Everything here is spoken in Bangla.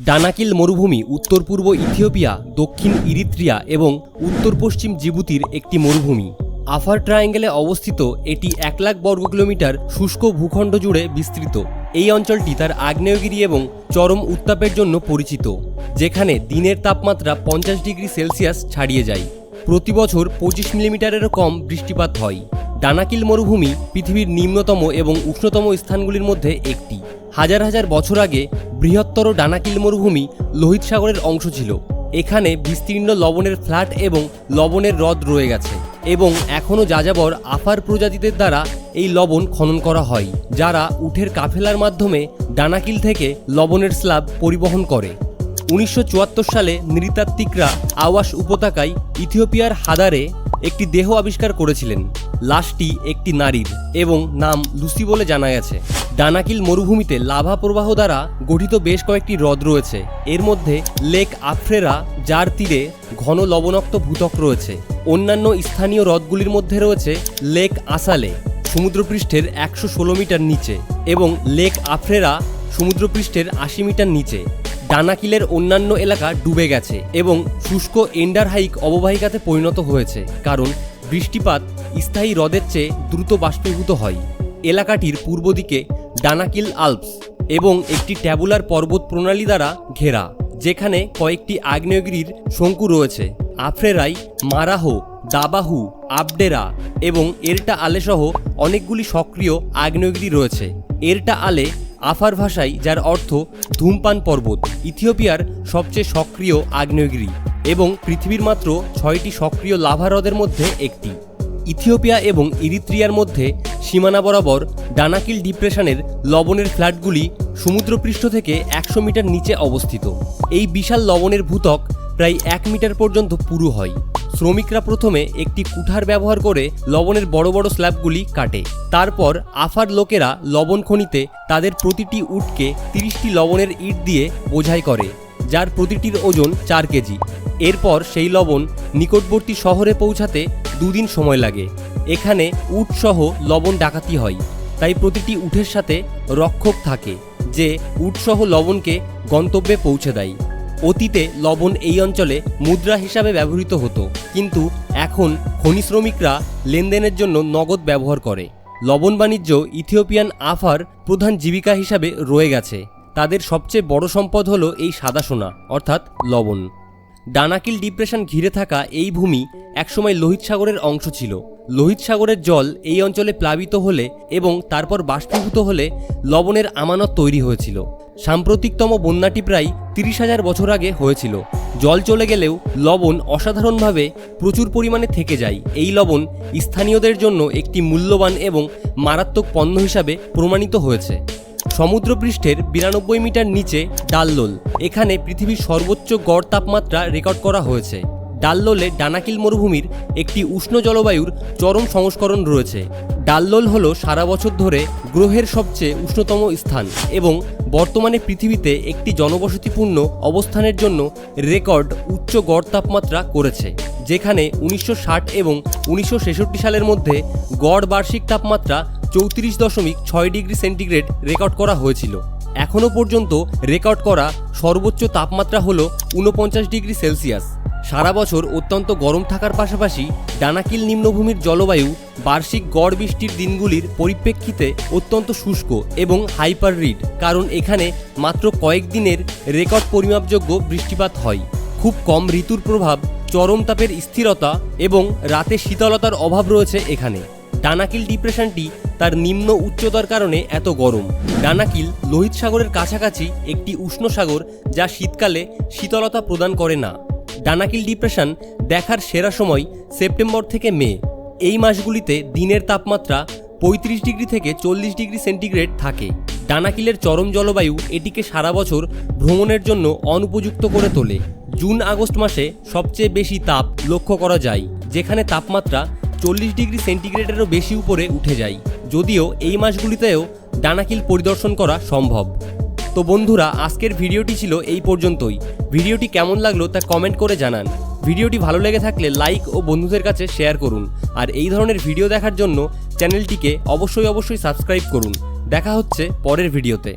ডানাকিল মরুভূমি, উত্তর পূর্ব ইথিওপিয়া, দক্ষিণ ইরিত্রিয়া এবং উত্তর পশ্চিম জিবুতির একটি মরুভূমি। আফার ট্রায়াঙ্গেলে অবস্থিত, এটি এক লাখ বর্গ কিলোমিটার শুষ্ক ভূখণ্ড জুড়ে বিস্তৃত। এই অঞ্চলটি তার আগ্নেয়গিরি এবং চরম উত্তাপের জন্য পরিচিত, যেখানে দিনের তাপমাত্রা পঞ্চাশ ডিগ্রি সেলসিয়াস ছাড়িয়ে যায়। প্রতি বছর পঁচিশ মিলিমিটারেরও কম বৃষ্টিপাত হয়। ডানাকিল মরুভূমি পৃথিবীর নিম্নতম এবং উষ্ণতম স্থানগুলির মধ্যে একটি। হাজার হাজার বছর আগে বৃহত্তর ডানাকিল মরুভূমি লোহিত সাগরের অংশ ছিল। এখানে বিস্তীর্ণ লবণের ফ্ল্যাট এবং লবণের হ্রদ রয়ে গেছে এবং এখনও যাযাবর আফার প্রজাতিদের দ্বারা এই লবণ খনন করা হয়, যারা উঠের কাফেলার মাধ্যমে ডানাকিল থেকে লবণের স্ল্যাব পরিবহন করে। উনিশশো চুয়াত্তর সালে নৃতাত্ত্বিকরা আওয়াস উপত্যকায় ইথিওপিয়ার হাদারে একটি দেহ আবিষ্কার করেছিলেন। লাশটি একটি নারীর এবং নাম লুসি বলে জানা গেছে। ডানাকিল মরুভূমিতে লাভা প্রবাহ দ্বারা গঠিত বেশ কয়েকটি হ্রদ রয়েছে। এর মধ্যে লেক আফ্রেরা, যার তীরে ঘন লবণাক্ত ভূতক রয়েছে। অন্যান্য স্থানীয় হ্রদগুলির মধ্যে রয়েছে লেক আসালে, সমুদ্রপৃষ্ঠের একশো ষোলো মিটার নিচে, এবং লেক আফ্রেরা, সমুদ্রপৃষ্ঠের আশি মিটার নিচে। ডানাকিলের অন্যান্য এলাকা ডুবে গেছে এবং শুষ্ক এন্ডারহাইক অববাহিকাতে পরিণত হয়েছে, কারণ বৃষ্টিপাত স্থায়ী হ্রদের চেয়ে দ্রুত বাষ্পীভূত হয়। এলাকাটির পূর্ব দিকে ডানাকিল আলপস এবং একটি ট্যাবুলার পর্বত প্রণালী দ্বারা ঘেরা, যেখানে কয়েকটি আগ্নেয়গিরির শঙ্কু রয়েছে। আফ্রেরাই, মারাহো, দাবাহু, আবডেরা এবং এরটা আলে সহ অনেকগুলি সক্রিয় আগ্নেয়গিরি রয়েছে। এরটা আলে আফার ভাষায়, যার অর্থ ধূমপান পর্বত, ইথিওপিয়ার সবচেয়ে সক্রিয় আগ্নেয়গিরি এবং পৃথিবীর মাত্র ছয়টি সক্রিয় লাভা হ্রদের মধ্যে একটি। ইথিওপিয়া এবং ইরিত্রিয়ার মধ্যে সীমানা বরাবর ডানাকিল ডিপ্রেশনের লবণের ফ্ল্যাটগুলি সমুদ্রপৃষ্ঠ থেকে একশো মিটার নিচে অবস্থিত। এই বিশাল লবণের ভূতক প্রায় এক মিটার পর্যন্ত পুরু হয়। শ্রমিকরা প্রথমে একটি কুঠার ব্যবহার করে লবণের বড় বড় স্ল্যাবগুলি কাটে। তারপর আফার লোকেরা লবণ খনিতে তাদের প্রতিটি উটকে তিরিশটি লবণের ইট দিয়ে বোঝাই করে, যার প্রতিটির ওজন চার কেজি। এরপর সেই লবণ নিকটবর্তী শহরে পৌঁছাতে দুদিন সময় লাগে। এখানে উট সহ লবণ ডাকাতি হয়। তাই প্রতিটি উটের সাথে রক্ষক থাকে, যে উটসহ লবণকে গন্তব্যে পৌঁছে দেয়। অতীতে লবণ এই অঞ্চলে মুদ্রা হিসাবে ব্যবহৃত হতো, কিন্তু এখন খনি শ্রমিকরা লেনদেনের জন্য নগদ ব্যবহার করে। লবণ বাণিজ্য ইথিওপিয়ান আফার প্রধান জীবিকা হিসাবে রয়ে গেছে। তাদের সবচেয়ে বড় সম্পদ হলো এই সাদা সোনা, অর্থাৎ লবণ। ডানাকিল ডিপ্রেশন ঘিরে থাকা এই ভূমি একসময় লোহিত সাগরের অংশ ছিল। লোহিত সাগরের জল এই অঞ্চলে প্লাবিত হলে এবং তারপর বাষ্পীভূত হলে লবণের আমানত তৈরি হয়েছিল। সাম্প্রতিকতম বন্যাটি প্রায় তিরিশ হাজার বছর আগে হয়েছিল। জল চলে গেলেও লবণ অসাধারণভাবে প্রচুর পরিমাণে থেকে যায়। এই লবণ স্থানীয়দের জন্য একটি মূল্যবান এবং মারাত্মক পণ্য হিসাবে প্রমাণিত হয়েছে। সমুদ্রপৃষ্ঠের বিরানব্বই মিটার নিচে ডাল্লোল। এখানে পৃথিবীর সর্বোচ্চ গড় তাপমাত্রা রেকর্ড করা হয়েছে। ডাল্লোলে ডানাকিল মরুভূমির একটি উষ্ণ জলবায়ুর চরম সংস্করণ রয়েছে। ডাল্লোল হল সারা বছর ধরে গ্রহের সবচেয়ে উষ্ণতম স্থান এবং বর্তমানে পৃথিবীতে একটি জনবসতিপূর্ণ অবস্থানের জন্য রেকর্ড উচ্চ গড় তাপমাত্রা করেছে, যেখানে উনিশশো ষাট এবং উনিশশো ছেষট্টি সালের মধ্যে গড় বার্ষিক তাপমাত্রা চৌত্রিশ দশমিক ছয় ডিগ্রি সেন্টিগ্রেড রেকর্ড করা হয়েছিল। এখনও পর্যন্ত রেকর্ড করা সর্বোচ্চ তাপমাত্রা হল ঊনপঞ্চাশ ডিগ্রি সেলসিয়াস। সারা বছর অত্যন্ত গরম থাকার পাশাপাশি ডানাকিল নিম্নভূমির জলবায়ু, বার্ষিক গড় বৃষ্টির দিনগুলির পরিপ্রেক্ষিতে অত্যন্ত শুষ্ক এবং হাইপার রিড কারণ এখানে মাত্র কয়েক দিনের রেকর্ড পরিমাপযোগ্য বৃষ্টিপাত হয়। খুব কম ঋতুর প্রভাব, চরম তাপের স্থিরতা এবং রাতে শীতলতার অভাব রয়েছে এখানে। ডানাকিল ডিপ্রেশনটি তার নিম্ন উচ্চতার কারণে এত গরম। ডানাকিল লোহিত সাগরের কাছাকাছি একটি উষ্ণ সাগর যা শীতকালে শীতলতা প্রদান করে না। ডানাকিল ডিপ্রেশন দেখার সেরা সময় সেপ্টেম্বর থেকে মে। এই মাসগুলিতে দিনের তাপমাত্রা পঁয়ত্রিশ ডিগ্রি থেকে চল্লিশ ডিগ্রি সেন্টিগ্রেড থাকে। ডানাকিলের চরম জলবায়ু এটিকে সারা বছর ভ্রমণের জন্য অনুপযুক্ত করে তোলে। জুন আগস্ট মাসে সবচেয়ে বেশি তাপ লক্ষ্য করা যায়, যেখানে তাপমাত্রা চল্লিশ ডিগ্রি সেন্টিগ্রেডেরও বেশি উপরে উঠে যায়। যদিও এই মাসগুলিতেও ডানাকিল পরিদর্শন করা সম্ভব। তো বন্ধুরা, আজকের ভিডিওটি ছিল এই পর্যন্তই। ভিডিওটি কেমন লাগল তা কমেন্ট করে জানান। ভিডিওটি ভালো লেগে থাকলে লাইক ও বন্ধুদের কাছে শেয়ার করুন। আর এই ধরনের ভিডিও দেখার জন্য চ্যানেলটিকে অবশ্যই অবশ্যই সাবস্ক্রাইব করুন। দেখা হচ্ছে পরের ভিডিওতে।